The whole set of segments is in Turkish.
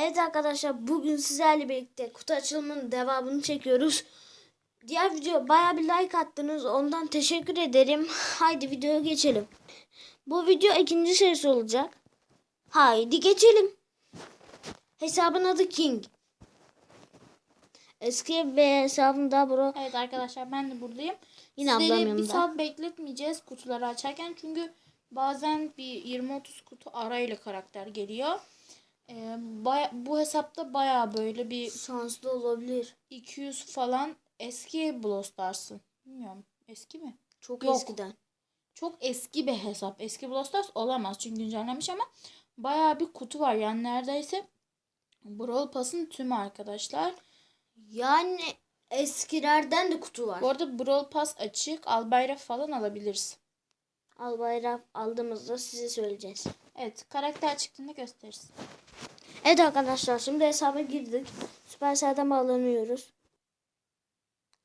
Evet arkadaşlar bugün sizlerle birlikte kutu açılımının devamını çekiyoruz. Diğer video baya bir like attınız. Ondan teşekkür ederim. Haydi videoya geçelim. Bu video ikinci serisi olacak. Haydi geçelim. Hesabın adı King. Eski ve hesabında bro. Evet arkadaşlar ben de buradayım. Yine ablam Sizleri bir yanımda. saat bekletmeyeceğiz kutuları açarken. Çünkü bazen bir 20-30 kutu arayla karakter geliyor. Ee, baya- bu hesapta baya böyle bir Şanslı olabilir. 200 falan eski Brawl Stars'ın. Bilmiyorum eski mi? Çok Yok. eskiden. Çok eski bir hesap. Eski Brawl Stars olamaz çünkü güncellenmiş ama baya bir kutu var. Yani neredeyse Brawl Pass'ın tümü arkadaşlar. Yani eskilerden de kutu var. Bu arada Brawl Pass açık. Al bayrak falan alabiliriz. Al bayrak aldığımızda size söyleyeceğiz. Evet karakter çıktığında gösteririz. Evet arkadaşlar şimdi hesaba girdik. Supercell'den bağlanıyoruz.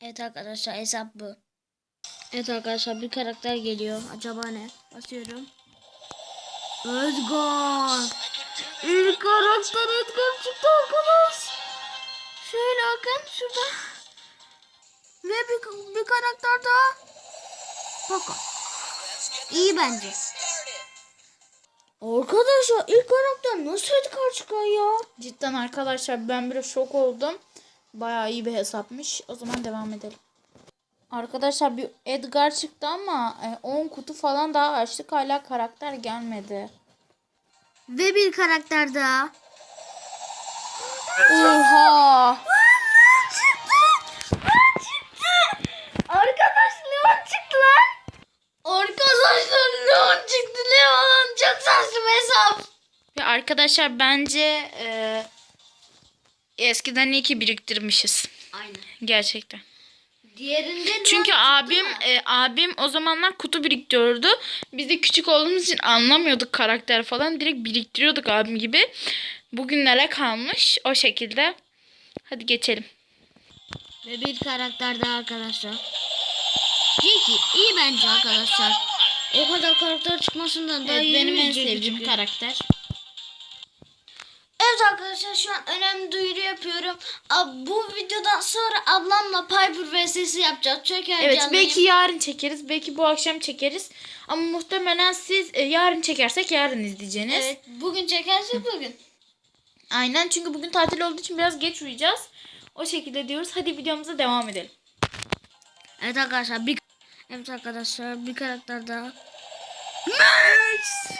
Evet arkadaşlar hesap bu. Evet arkadaşlar bir karakter geliyor. Acaba ne? Basıyorum. Edgar. İlk karakter Edgar çıktı arkadaş. Şöyle bakın şurada. Ve bir, bir karakter daha. Bakın. İyi bence. Arkadaşlar ilk karakter nasıl Edgar çıkar ya? Cidden arkadaşlar ben biraz şok oldum. Bayağı iyi bir hesapmış. O zaman devam edelim. Arkadaşlar bir Edgar çıktı ama e, 10 kutu falan daha açtık. Hala karakter gelmedi. Ve bir karakter daha. Oha! Arkadaş Leon çıktı lan. Arkadaşlar Leon çıktı. Leon çok saçma hesap. Ve arkadaşlar bence e, eskiden iyi ki biriktirmişiz. Aynen. Gerçekten. Diğerinde Çünkü abim e, abim o zamanlar kutu biriktiriyordu. Biz de küçük olduğumuz için anlamıyorduk karakter falan. Direkt biriktiriyorduk abim gibi. Bugünlere kalmış o şekilde. Hadi geçelim. Ve bir karakter daha arkadaşlar. Çünkü iyi bence arkadaşlar. O kadar karakter çıkmasından daha Evet, iyi benim en sevdiğim karakter. Evet arkadaşlar şu an önemli duyuru yapıyorum. Bu videodan sonra ablamla Piper vs'si yapacağız. Çok Evet heyecanlıyım. belki yarın çekeriz. Belki bu akşam çekeriz. Ama muhtemelen siz e, yarın çekersek yarın izleyeceğiniz. Evet bugün çekersek bugün. Aynen çünkü bugün tatil olduğu için biraz geç uyuyacağız. O şekilde diyoruz. Hadi videomuza devam edelim. Evet arkadaşlar bir Evet arkadaşlar bir karakter daha. Max!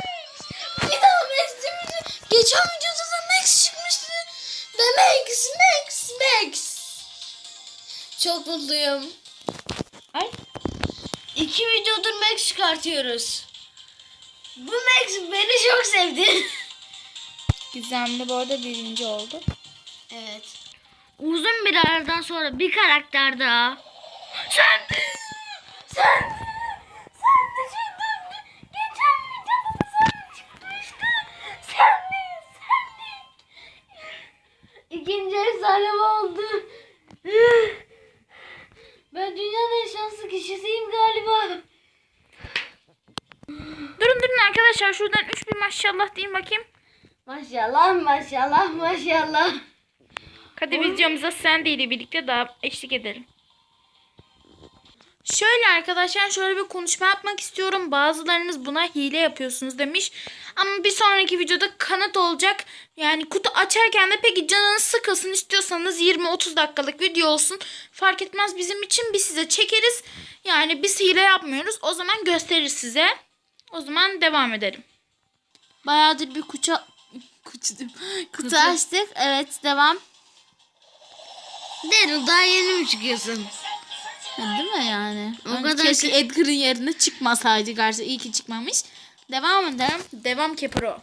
Çok mutluyum. Ay. İki videodur Max çıkartıyoruz. Bu Max beni çok sevdi. Gizemli bu arada birinci oldu. Evet. Uzun bir aradan sonra bir karakter daha. Sen. Sen. İkinci efsanem oldu. Ben dünyanın en şanslı kişisiyim galiba. Durun durun arkadaşlar şuradan 3000 maşallah diyeyim bakayım. Maşallah maşallah maşallah. Hadi videomuza Sandy ile birlikte daha eşlik edelim. Şöyle arkadaşlar şöyle bir konuşma yapmak istiyorum. Bazılarınız buna hile yapıyorsunuz demiş. Ama bir sonraki videoda kanıt olacak. Yani kutu açarken de peki canınız sıkılsın istiyorsanız 20-30 dakikalık video olsun. Fark etmez bizim için biz size çekeriz. Yani biz hile yapmıyoruz. O zaman gösteririz size. O zaman devam edelim. Bayağıdır bir kutu, kutu, kutu, Kutu. açtık. Evet devam. Daryl daha yeni mi çıkıyorsun? Değil mi yani? O O kadar Keşke Edgar'ın yerine çıkmasaydı gerçi iyi ki çıkmamış. Devam edelim. Devam ki pro.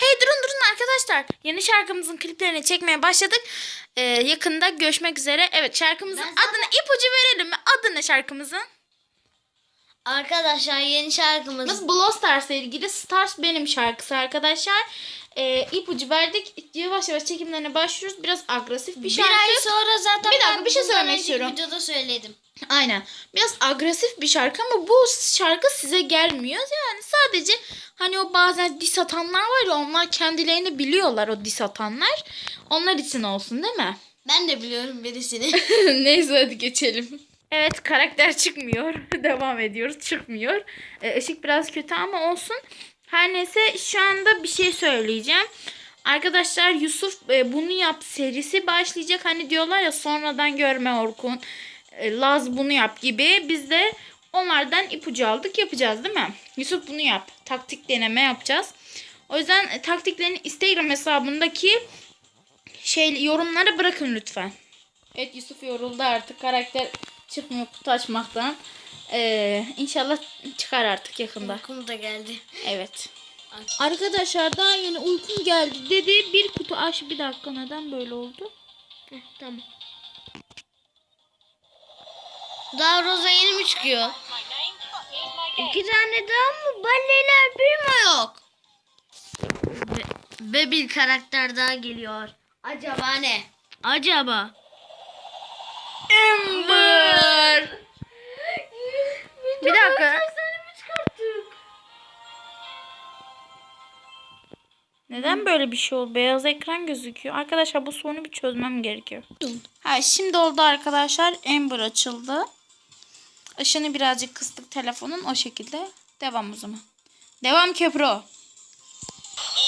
Hey durun durun arkadaşlar. Yeni şarkımızın kliplerini çekmeye başladık. Ee, yakında görüşmek üzere. Evet şarkımızın Ben zaten- adını ipucu verelim mi? Adı ne şarkımızın? Arkadaşlar yeni şarkımız. Biz Brawl Stars'la ilgili Stars benim şarkısı arkadaşlar. E, ipucu verdik. Yavaş yavaş çekimlerine başlıyoruz. Biraz agresif bir Bir şarkı. ay sonra zaten Bir dakika, ben bir şey söylemek istiyorum. videoda söyledim. Aynen. Biraz agresif bir şarkı ama bu şarkı size gelmiyor. Yani sadece hani o bazen dis atanlar var ya onlar kendilerini biliyorlar o dis atanlar. Onlar için olsun değil mi? Ben de biliyorum birisini. Neyse hadi geçelim. Evet karakter çıkmıyor. Devam ediyoruz çıkmıyor. Ee, ışık biraz kötü ama olsun. Her neyse şu anda bir şey söyleyeceğim. Arkadaşlar Yusuf e, bunu yap serisi başlayacak. Hani diyorlar ya sonradan görme Orkun. e, Laz bunu yap gibi. Biz de onlardan ipucu aldık yapacağız değil mi? Yusuf bunu yap. Taktik deneme yapacağız. O yüzden e, taktiklerini Instagram hesabındaki şey yorumlara bırakın lütfen. Evet Yusuf yoruldu artık. Karakter çıkmıyor kutu açmaktan. Ee, inşallah çıkar artık yakında. Uykum da geldi. Evet. Arkadaşlar daha yeni uykum geldi dedi. Bir kutu aç. Bir dakika neden böyle oldu? Heh, tamam. Daha Roza yeni mi çıkıyor? İki tane daha mı? Balleler bir mi yok? Ve, ve bir karakter daha geliyor. Acaba ne? Acaba? Amber. Bir dakika. Neden böyle bir şey oldu? Beyaz ekran gözüküyor. Arkadaşlar bu sorunu bir çözmem gerekiyor. Ha şimdi oldu arkadaşlar. Amber açıldı. Işını birazcık kıstık telefonun o şekilde. Devam o zaman. Devam Kepro.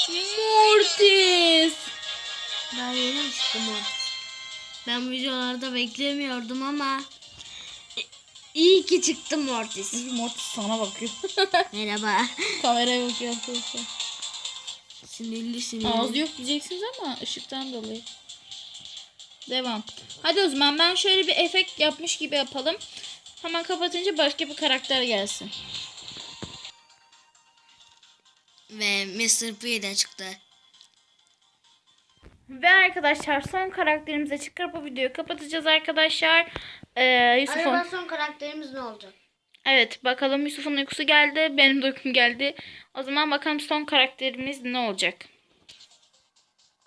Mortis. Daha yeni mi çıktı Mortis? Ben videolarda beklemiyordum ama iyi ki çıktı Mortis. Mortis sana bakıyor. Merhaba. Kameraya bakıyor arkadaşlar. Sinirli sinirli. Ağzı yok diyeceksiniz ama ışıktan dolayı. Devam. Hadi o zaman ben şöyle bir efekt yapmış gibi yapalım. Hemen kapatınca başka bir karakter gelsin. Ve Mr. P de çıktı. Ve arkadaşlar son karakterimize çıkarıp bu videoyu kapatacağız arkadaşlar. Ee, Yusuf'un. Acaba son karakterimiz ne olacak? Evet bakalım Yusuf'un uykusu geldi. Benim de uykum geldi. O zaman bakalım son karakterimiz ne olacak?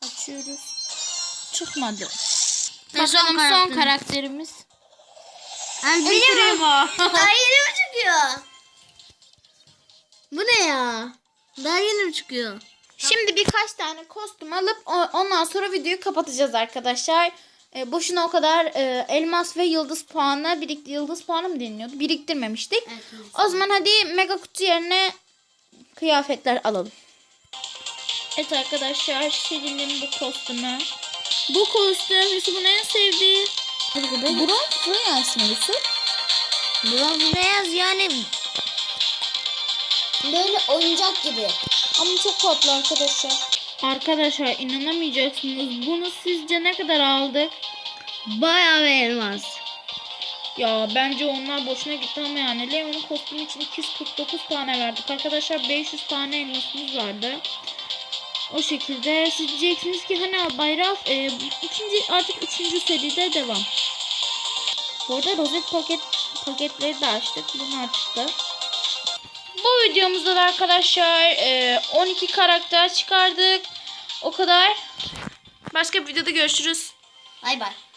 Açıyoruz. Çıkmadı. Ve son Bakalım son karakterimiz. karakterimiz. Benim Daha yeni mi çıkıyor? Bu ne ya? Daha yeni mi çıkıyor? Şimdi birkaç tane kostüm alıp o- ondan sonra videoyu kapatacağız arkadaşlar. E, boşuna o kadar e, elmas ve yıldız puanı birikti. Yıldız puanı mı deniliyordu? Biriktirmemiştik. Evet, o zaman hadi mega kutu yerine kıyafetler alalım. Evet arkadaşlar Şirin'in bu kostümü. Bu kostüm Yusuf'un en sevdiği. Bronz Fluence mi Yusuf? Bronz beyaz yani böyle oyuncak gibi. Ama çok tatlı arkadaşlar. Arkadaşlar inanamayacaksınız. Bunu sizce ne kadar aldık? Bayağı bir elmas. Ya bence onlar boşuna gitti ama yani Leon'un kostümü için 249 tane verdik. Arkadaşlar 500 tane elmasımız vardı. O şekilde siz diyeceksiniz ki hani bayrak e, ikinci, artık üçüncü seride devam. Bu arada rozet paket paketleri de açtık. Bunlar çıktı. Bu videomuzda da arkadaşlar e, 12 karakter çıkardık. O kadar. Başka bir videoda görüşürüz. Bay bay.